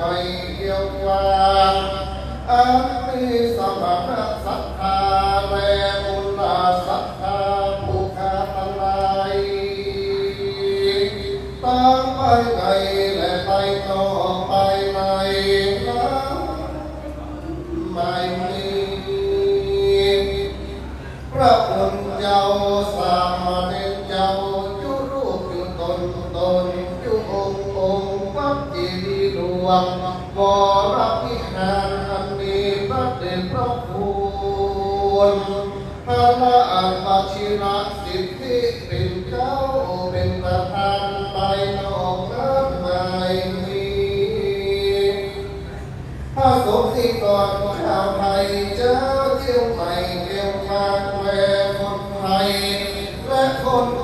เที่ยวไปเที่ยวกลางอามีสมณศรัทธาแรงอุลาศรัทธาผู้ขาตลายตามไปไกลและไปต่อไปในน้ำไม่มีพระองค์เจ้า วงวรพิหารอันมีพระเดชพระคุณพระอันวชิระสิทธิเป็นเจ้าเป็นประธานไปนอกน้ำไม่มีพระสงฆ์ที่ก่อนชาวไทยเจ้าเที่ยวใหม่เที่ยวทางแวคนไทยและคน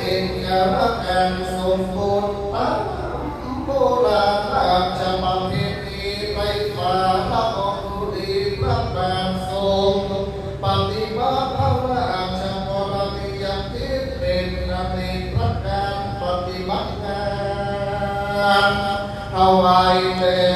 ได้เป็นยารักการสมบูรณ์ตามโบราณราชบัณฑิตีไปฝ่าพระองค์ดีพระบางทรงปฏิบัติพระราชกรณียกิจเป็นระเบียบพระการปฏิบัติงานถวายแด่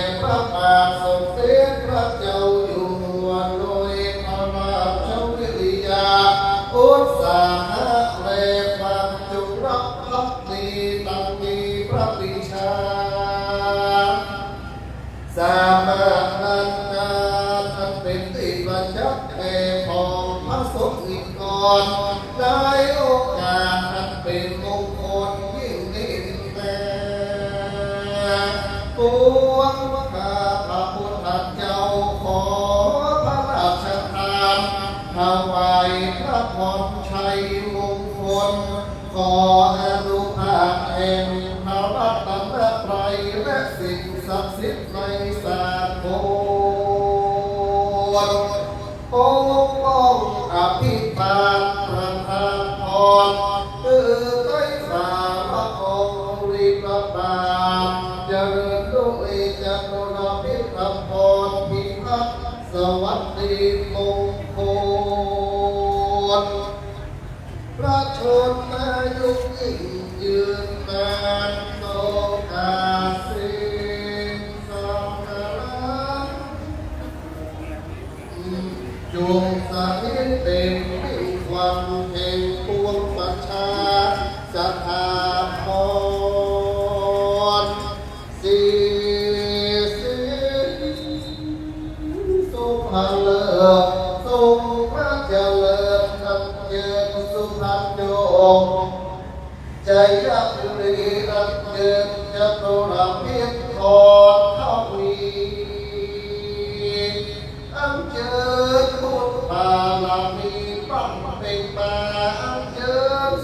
สงฆ์อีกก่อนได้โอกาสอันเป็นมงคลยิ่งนิ่งแต่ปวงข้าพระพุทธเจ้าขอพระราชทานถวายพระพรชัยมงคลขออนุภาพแห่งพระรัตนตรัยและสิ่งศักดิ์สิทธิ์ในสากล ปกป้องอภิบาลประทานพรคือไต้สารองค์ริบาลเจริญด้วยจตุรพิธพรพิพัฒน์สวัสดี ยักษ์รีรักเยินจะโตระเพียรทอดเท่าวีอันเจอพุทธบาลมีปั้นเป็นมาอันเจอ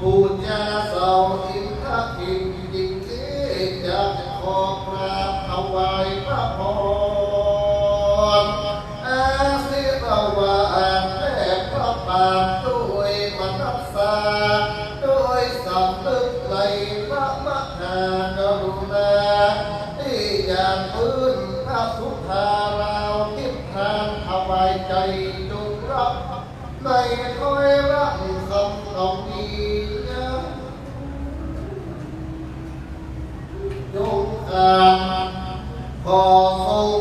Oh, yeah. này thôi lại dòng đồng đi nhớ. Đúng à khó sâu